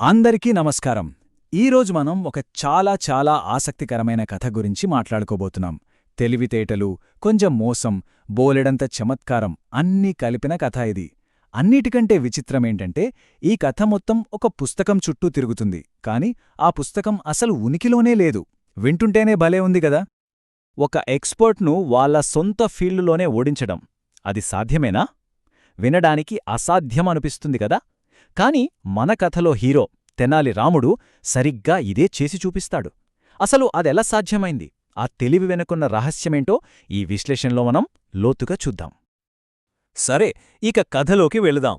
అందరికీ నమస్కారం. ఈరోజు మనం ఒక చాలా చాలా ఆసక్తికరమైన కథ గురించి మాట్లాడుకోబోతున్నాం. తెలివితేటలు కొంచెం మోసం బోలెడంత చమత్కారం అన్నీ కలిపిన కథ ఇది. అన్నిటికంటే విచిత్రమేంటంటే ఈ కథ మొత్తం ఒక పుస్తకం చుట్టూ తిరుగుతుంది. కాని ఆ పుస్తకం అసలు ఉనికిలోనే లేదు. వింటుంటేనే భలే ఉంది కదా! ఒక ఎక్స్పర్ట్ను వాళ్ళ సొంత ఫీల్డులోనే ఓడించడం. అది సాధ్యమేనా? వినడానికి అసాధ్యమనిపిస్తుంది కదా! కాని మన కథలో హీరో తెనాలి రాముడు సరిగ్గా ఇదే చేసి చూపిస్తాడు. అసలు అదెలా సాధ్యమైంది? ఆ తెలివి వెనుకున్న రహస్యమేంటో ఈ విశ్లేషణలో మనం లోతుగా చూద్దాం. సరే ఇక కథలోకి వెళుదాం.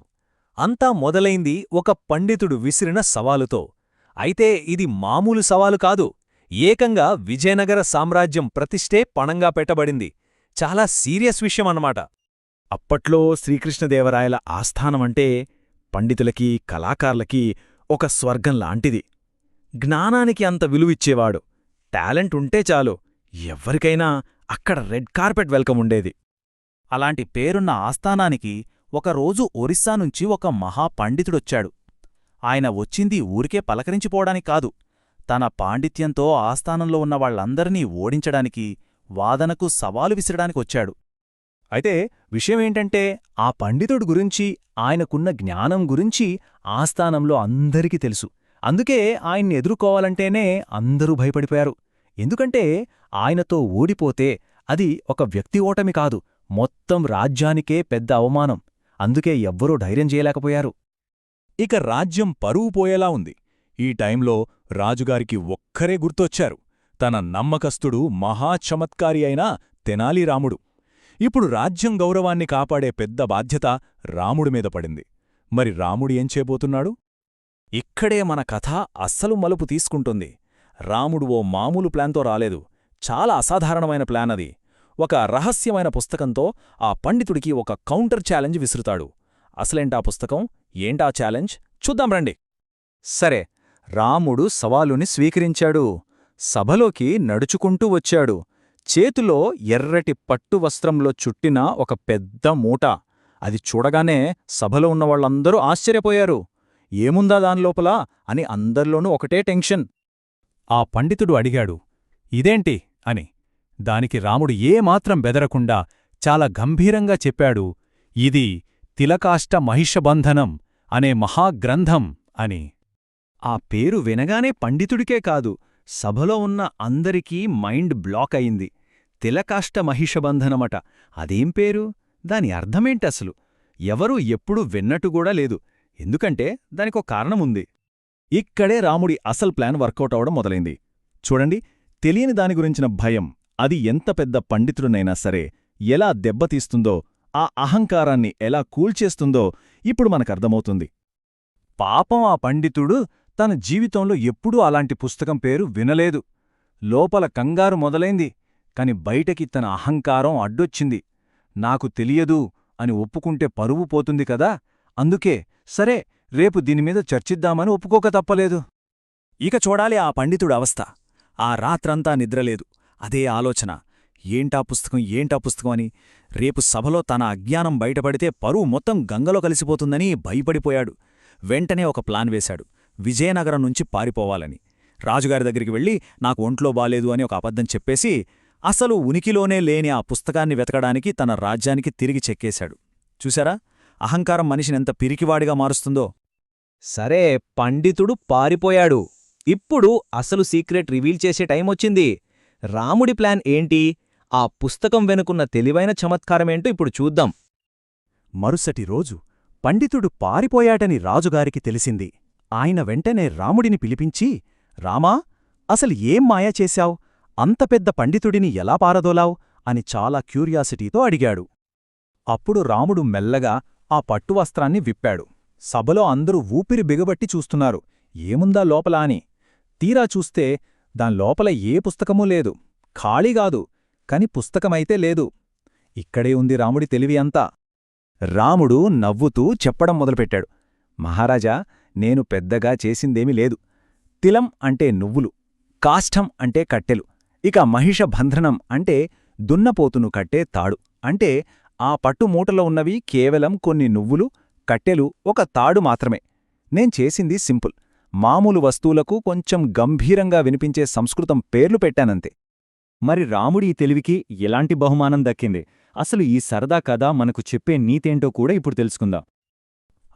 అంతా మొదలైంది ఒక పండితుడు విసిరిన సవాలుతో. అయితే ఇది మామూలు సవాలు కాదు. ఏకంగా విజయనగర సామ్రాజ్యం ప్రతిష్టే పణంగా పెట్టబడింది. చాలా సీరియస్ విషయమన్నమాట. అప్పట్లో శ్రీకృష్ణదేవరాయల ఆస్థానమంటే పండితులకి కళాకారులకి ఒక స్వర్గం లాంటిది. జ్ఞానానికి అంత విలువిచ్చేవాడు. టాలెంట్ ఉంటే చాలు ఎవ్వరికైనా అక్కడ రెడ్ కార్పెట్ వెల్కమ్ ఉండేది. అలాంటి పేరున్న ఆస్థానానికి ఒకరోజు ఒరిస్సా నుంచి ఒక మహాపండితుడొచ్చాడు ఆయన వచ్చింది ఊరికే పలకరించిపోవడానికి కాదు. తన పాండిత్యంతో ఆస్థానంలో ఉన్న వాళ్ళందరినీ ఓడించడానికి వాదనకు సవాలు విసిరడానికొచ్చాడు. అయితే విషయమేంటంటే ఆ పండితుడు గురించి ఆయనకున్న జ్ఞానం గురించి ఆస్థానంలో అందరికీ తెలుసు. అందుకే ఆయన్ని ఎదుర్కోవాలంటేనే అందరూ భయపడిపోయారు. ఎందుకంటే ఆయనతో ఓడిపోతే అది ఒక వ్యక్తి ఓటమి కాదు మొత్తం రాజ్యానికే పెద్ద అవమానం. అందుకే ఎవ్వరూ ధైర్యం చేయలేకపోయారు. ఇక రాజ్యం పరువు పోయేలా ఉంది. ఈ టైంలో రాజుగారికి ఒక్కరే గుర్తొచ్చారు. తన నమ్మకస్తుడు మహాచమత్కారి అయిన తెనాలిరాముడు ఇప్పుడు రాజ్యం గౌరవాన్ని కాపాడే పెద్ద బాధ్యత రాముడి మీద పడింది. మరి రాముడు ఏం చేయబోతున్నాడు? ఇక్కడే మన కథ అస్సలు మలుపు తీసుకుంటుంది. రాముడు ఓ మామూలు ప్లాన్తో రాలేదు. చాలా అసాధారణమైన ప్లాన్ అది. ఒక రహస్యమైన పుస్తకంతో ఆ పండితుడికి ఒక కౌంటర్ ఛాలెంజ్ విసురుతాడు. అసలేంటా పుస్తకం? ఏంటా ఛాలెంజ్? చూద్దాం రండి. సరే రాముడు సవాలుని స్వీకరించాడు. సభలోకి నడుచుకుంటూ వచ్చాడు. చేతిలో ఎర్రటి పట్టు వస్త్రంలో చుట్టిన ఒక పెద్ద మూట. అది చూడగానే సభలో ఉన్నవాళ్ళందరూ ఆశ్చర్యపోయారు. ఏముందా దానిలోపల అని అందరిలోనూ ఒకటే టెన్షన్. ఆ పండితుడు అడిగాడు ఇదేంటి? అని. దానికి రాముడు ఏమాత్రం బెదరకుండా చాలా గంభీరంగా చెప్పాడు ఇది తిలకాష్ట మహిషబంధనం అనే మహాగ్రంథం అని. ఆ పేరు వినగానే పండితుడికే కాదు సభలో ఉన్న అందరికీ మైండ్ బ్లాక్ అయింది. తిలకాష్ట మహిషబంధనమట. అదేం పేరు? దాని అర్థమేంటసలు? ఎవరూ ఎప్పుడూ విన్నట్టుగూడా లేదు. ఎందుకంటే దానికో కారణముంది. ఇక్కడే రాముడి అసల్ ప్లాన్ వర్కౌట్ అవడం మొదలైంది. చూడండి తెలియని దాని గురించిన భయం అది ఎంత పెద్ద పండితుడునైనా సరే ఎలా దెబ్బతీస్తుందో ఆ అహంకారాన్ని ఎలా కూల్చేస్తుందో ఇప్పుడు మనకర్థమవుతుంది. పాపం ఆ పండితుడు తన జీవితంలో ఎప్పుడూ అలాంటి పుస్తకం పేరు వినలేదు. లోపల కంగారు మొదలైంది. కాని బయటకి తన అహంకారం అడ్డొచ్చింది. నాకు తెలియదు అని ఒప్పుకుంటే పరువు పోతుంది కదా. అందుకే సరే రేపు దీనిమీద చర్చిద్దామని ఒప్పుకోక తప్పలేదు. ఇక చూడాలి ఆ పండితుడు అవస్థ. ఆ రాత్రంతా నిద్రలేదు. అదే ఆలోచన. ఏంటా పుస్తకం? ఏంటా పుస్తకం అని. రేపు సభలో తన అజ్ఞానం బయటపడితే పరువు మొత్తం గంగలో కలిసిపోతుందని భయపడిపోయాడు. వెంటనే ఒక ప్లాన్ వేశాడు. విజయనగరం నుంచి పారిపోవాలని. రాజుగారి దగ్గరికి వెళ్ళి నాకు ఒంట్లో బాలేదు అని ఒక అబద్ధం చెప్పేసి అసలు ఉనికిలోనే లేని ఆ పుస్తకాన్ని వెతకడానికి తన రాజ్యానికి తిరిగి చెక్కేశాడు. చూశారా? అహంకారం మనిషినెంత పిరికివాడిగా మారుస్తుందో. సరే పండితుడు పారిపోయాడు. ఇప్పుడు అసలు సీక్రెట్ రివీల్ చేసే టైమొచ్చింది రాముడి ప్లాన్ ఏంటి? ఆ పుస్తకం వెనుకున్న తెలివైన చమత్కారమేంటో ఇప్పుడు చూద్దాం. మరుసటి రోజు పండితుడు పారిపోయాటని రాజుగారికి తెలిసింది. ఆయన వెంటనే రాముడిని పిలిపించి రామా అసలు ఏం మాయా చేశావ్? అంత పెద్ద పండితుడిని ఎలా పారదోలావ్? అని చాలా క్యూరియాసిటీతో అడిగాడు. అప్పుడు రాముడు మెల్లగా ఆ పట్టువస్త్రాన్ని విప్పాడు. సభలో అందరూ ఊపిరి బిగబట్టి చూస్తున్నారు. ఏముందా లోపల అని. తీరా చూస్తే దాని లోపల ఏ పుస్తకమూ లేదు. ఖాళీగాదు కాని పుస్తకమైతే లేదు. ఇక్కడే ఉంది రాముడి తెలివి అంతా. రాముడు నవ్వుతూ చెప్పడం మొదలుపెట్టాడు. మహారాజా నేను పెద్దగా చేసిందేమీ లేదు. తిలం అంటే నువ్వులు కాష్టం అంటే కట్టెలు. ఇక మహిష బంధనం అంటే దున్నపోతును కట్టే తాడు. అంటే ఆ పట్టుమూటలో ఉన్నవి కేవలం కొన్ని నువ్వులు కట్టెలు ఒక తాడు మాత్రమే. నేను చేసింది సింపుల్. మామూలు వస్తువులకు కొంచెం గంభీరంగా వినిపించే సంస్కృతం పేర్లు పెట్టానంతే. మరి రాముడి ఈ తెలివికి ఎలాంటి బహుమానం దక్కింది? అసలు ఈ సరదా కథ మనకు చెప్పే నీతేంటో కూడా ఇప్పుడు తెలుసుకుందాం.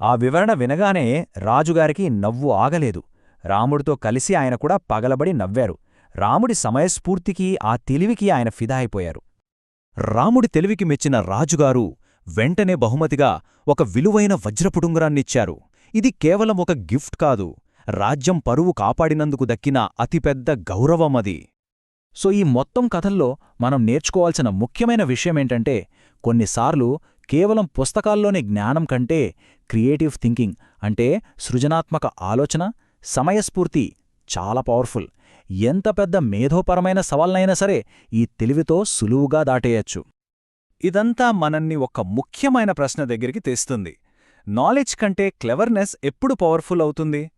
ఆ వివరణ వినగానే రాజుగారికి నవ్వు ఆగలేదు. రాముడితో కలిసి ఆయన కూడా పగలబడి నవ్వారు. రాముడి సమయస్ఫూర్తికి ఆ తెలివికి ఆయన ఫిదా అయిపోయారు. రాముడి తెలివికి మెచ్చిన రాజుగారు వెంటనే బహుమతిగా ఒక విలువైన వజ్రపుటుంగరాన్నిచ్చారు. ఇది కేవలం ఒక గిఫ్ట్ కాదు రాజ్యం పరువు కాపాడినందుకు దక్కిన అతిపెద్ద గౌరవమది సో ఈ మొత్తం కథల్లో మనం నేర్చుకోవాల్సిన ముఖ్యమైన విషయమేంటంటే కొన్నిసార్లు కేవలం పుస్తకాల్లోని జ్ఞానం కంటే క్రియేటివ్ థింకింగ్ అంటే సృజనాత్మక ఆలోచన సమయస్ఫూర్తి చాలా పవర్ఫుల్. ఎంత పెద్ద మేధోపరమైన సవాల్నైనా సరే ఈ తెలివితో సులువుగా దాటేయచ్చు. ఇదంతా మనల్ని ఒక ముఖ్యమైన ప్రశ్న దగ్గరికి తెస్తుంది. నాలెడ్జ్ కంటే క్లెవర్నెస్ ఎప్పుడు పవర్ఫుల్ అవుతుంది?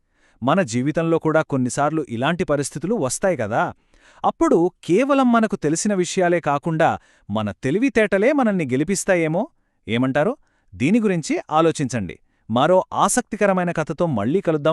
మన జీవితంలో కూడా కొన్నిసార్లు ఇలాంటి పరిస్థితులు వస్తాయి కదా? అప్పుడు కేవలం మనకు తెలిసిన విషయాలే కాకుండా మన తెలివితేటలే మనల్ని గెలిపిస్తాయేమో? ఏమంటారు? దీని గురించి ఆలోచించండి. మరో ఆసక్తికరమైన కథతో మళ్ళీ కలుద్దాం.